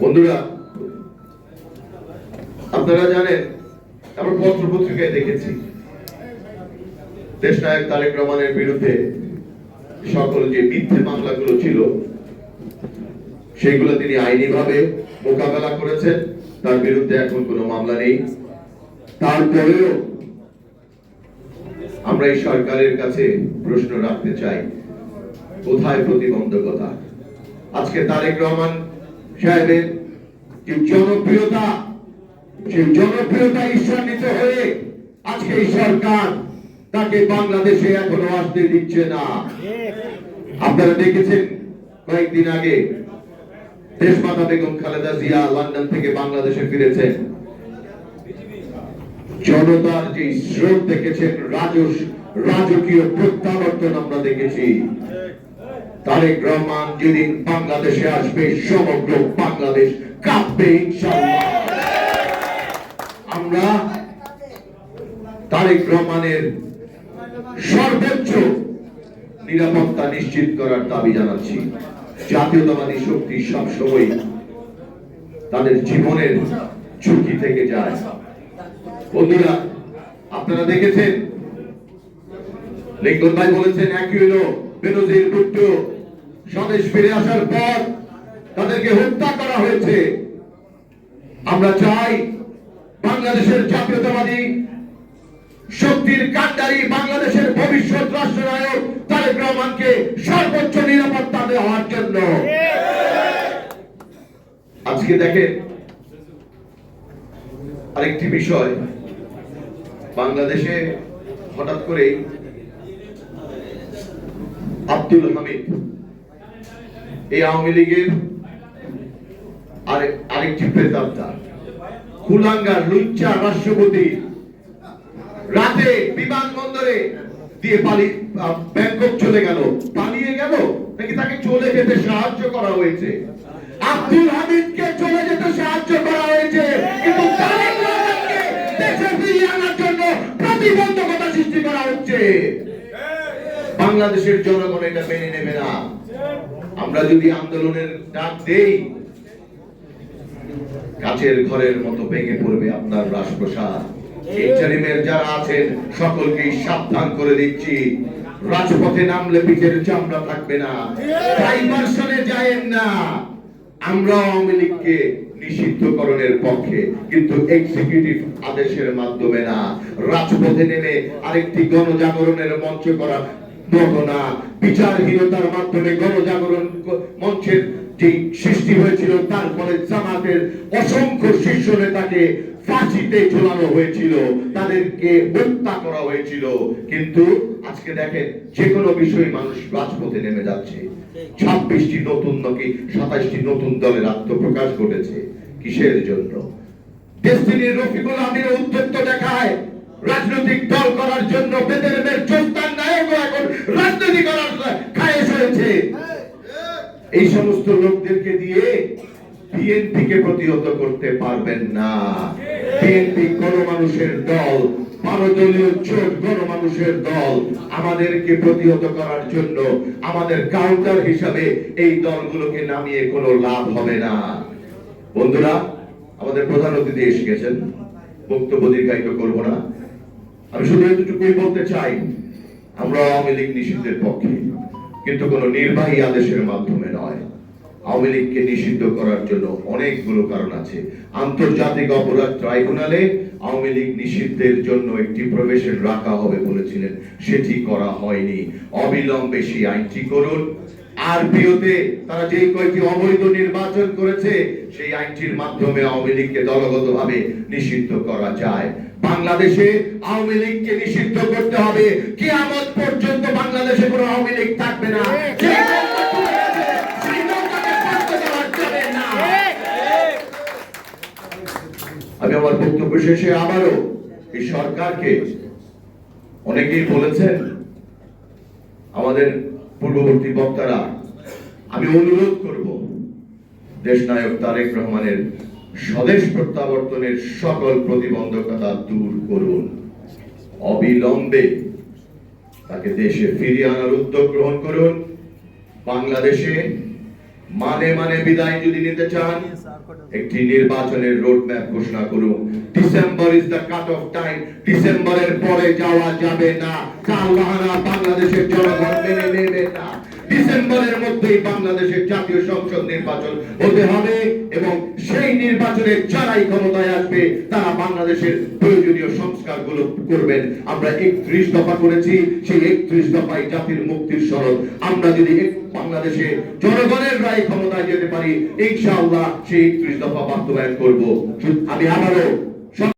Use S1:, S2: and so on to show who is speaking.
S1: বন্ধুরা, আপনারা জানেন, আমরা পত্র পত্রিকায় দেখেছি দেশনায়ক তারেক রহমানের বিরুদ্ধে সকল যে মিথ্যে মামলাগুলো ছিল তিনি মোকাবেলা করেছেন। তার বিরুদ্ধে এখন কোনো মামলা নেই। তারপরেও আমরা এই সরকারের কাছে প্রশ্ন রাখতে চাই, কোথায় প্রতিবন্ধকতা? আজকে তারেক রহমান সাহেবের যে জনপ্রিয়তা সেই জনপ্রিয়তা ঈশ্বান্বিত হয়ে আজকে সরকার তাকে বাংলাদেশে এখনও আসতে দিচ্ছে না। আপনারা দেখেছেন কয়েকদিন আগে দেশমাতা বেগম খালেদা জিয়া লন্ডন থেকে বাংলাদেশে ফিরেছেন। জনতার যে স্রোত দেখেছেন, রাজস, রাজকীয় প্রত্যাবর্তন আমরা দেখেছি। তারেক রহমান যেদিন বাংলাদেশে আসবে, সমগ্র বাংলাদেশ কাঁপবে আমরা তারেক রহমানের সর্বোচ্চ নিরাপত্তা নিশ্চিত করার দাবি জানাচ্ছি। জাতীয়তাবাদী শক্তি সবসময় তাদের জীবনের ঝুঁকি থেকে যায়। বন্ধুরা, আপনারা দেখেছেন? লিঙ্কন ভাই বলেছেন, একই হলো বেনজির ভুট্টো। স্বদেশ ফিরে আসার পর তাদেরকে হত্যা করা হয়েছে। আমরা চাই বাংলাদেশের জাতীয়তাবাদী শক্তির কান্ডারি বাংলাদেশের ভবিষ্যৎ রাষ্ট্রনায়ক তারেক রহমানকে সর্বোচ্চ নিরাপত্তা দেওয়ার জন্য। আজকে দেখেন আরেকটি বিষয়। বাংলাদেশে হঠাৎ করে আব্দুল হামিদ এই আওয়ামী লীগের আরেকটি প্রেতাত্মা। কুলাঙ্গার, লুচ্চা, রাষ্ট্রপতি। রাতে বিমানবন্দরে দিয়ে পালি ব্যাংকক চলে গেল। পালিয়ে গেল? নাকি তাকে চলে যেতে সাহায্য করা হয়েছে? আব্দুল হামিদকে চলে যেতে সাহায্য করা হয়েছে। কিন্তু দেশে ফিরিয়ে আনার জন্য প্রতিবন্ধকতা সৃষ্টি করা হচ্ছে। বাংলাদেশের জনগণ এটা মেনে নেবে না। আমরা যদি আন্দোলনের ডাক দেই, কাচের ঘরের মতো ভেঙে পড়বে আপনার রাজপ্রসাদ। ইন্টারিমের যারা আছেন, সকলকেই সাবধান করে দিচ্ছি। রাজপথে নামলে পিঠের চামড়া থাকবে না। ডাইভারশনে যায়েন না। আমরা আওয়ামী লীগকে নিষিদ্ধকরণের পক্ষে, কিন্তু এক্সিকিউটিভ আদেশের মাধ্যমে না। রাজপথে নেমে আরেকটি গণজাগরণের মঞ্চ করা না বিচারহীনতার মাধ্যমে গণজাগরণ মঞ্চের যে সৃষ্টি হয়েছিল তারপরে জামাতের অসংখ্য শীর্ষ নেতাকে ফাঁসিতে ঝোলানো হয়েছিল, তাদেরকে হত্যা করা হয়েছিল। কিন্তু আজকে দেখেন যে কোনো বিষয়ে মানুষ রাজপথে নেমে যাচ্ছে। ছাব্বিশটি নতুন নাকি সাতাশটি নতুন দলের আত্মপ্রকাশ ঘটেছে। কিসের জন্য? ডেস্টিনির রফিকুল আমির উদ্যোক্ত দেখায়। রাজনৈতিক দল করার জন্য বেদেরের চোস্তান নায়ক এখন রাজনীতি করার খায়েশ হয়েছে এই সমস্ত লোকদেরকে দিয়ে বিএনপি কে প্রতিহত করতে পারবেন না। বিএনপি গণমানুষের দল বারো দলীয় জোট গণমানুষের দল আমাদেরকে প্রতিহত করার জন্য আমাদের কাউন্টার হিসাবে এই দলগুলোকে নামিয়ে কোনো লাভ হবে না। বন্ধুরা, আমাদের প্রধান অতিথি এসে গেছেন। বক্তব্য দীর্ঘায়িত করব না। আমি শুধু এতটুকুই বলতে চাই, আমরা আওয়ামী লীগ নিষিদ্ধের পক্ষে, কিন্তু কোনো নির্বাহী আদেশের মাধ্যমে নয়। আওয়ামী লীগকে নিষিদ্ধ করার জন্য অনেকগুলো কারণ আছে। আন্তর্জাতিক অপরাধ ট্রাইব্যুনালে আওয়ামী লীগ নিষিদ্ধের জন্য একটি প্রবেশন রাখা হবে বলেছিলেন। সেটি করা হয়নি। অবিলম্বে সেই আইনটি করুন। আরপিওতে তারা যেই কয়েকটি অবৈধ নির্বাচন করেছে, সেই আইনটির মাধ্যমে আওয়ামী লীগকে দলগতভাবে নিষিদ্ধ করা যায়। বাংলাদেশে আওয়ামী লীগকে নিষিদ্ধ করতে হবে কিয়ামত পর্যন্ত বাংলাদেশে কোনো আওয়ামী লীগ থাকবে না। আমি আমার বক্তব্য শেষে আবারও এই সরকারকে অনেকেই বলেছেন আমাদের পূর্ববর্তী বক্তারা আমি অনুরোধ করব দেশনায়ক তারেক রহমানের স্বদেশ প্রত্যাবর্তনের সকল প্রতিবন্ধকতা দূর করুন। অবিলম্বে তাকে দেশে ফিরিয়ে আনার উদ্যোগ গ্রহণ করুন। বাংলাদেশে মানে মানে বিদায় যদি নিতে চান, একটি নির্বাচনের রোড ম্যাপ ঘোষণা করুন। December is the cut off time ডিসেম্বরের পরে যাওয়া যাবে না। কাল বাংলাদেশের জনগণ মেনে নেবে না। ডিসেম্বরের মধ্যেই বাংলাদেশের জাতীয় সংসদ নির্বাচন হতে হবে এবং সেই নির্বাচনে যারাই ক্ষমতায় আসবে, তারা বাংলাদেশের প্রয়োজনীয় সংস্কারগুলো করবেন। আমরা একত্রিশ দফা করেছি, সেই একত্রিশ দফায় জাতির মুক্তির সনদ আমরা যদি বাংলাদেশে জনগণের রায় ক্ষমতায় যেতে পারি, ইনশাআল্লাহ সেই একত্রিশ দফা বাস্তবায়ন করব। আমি আবারও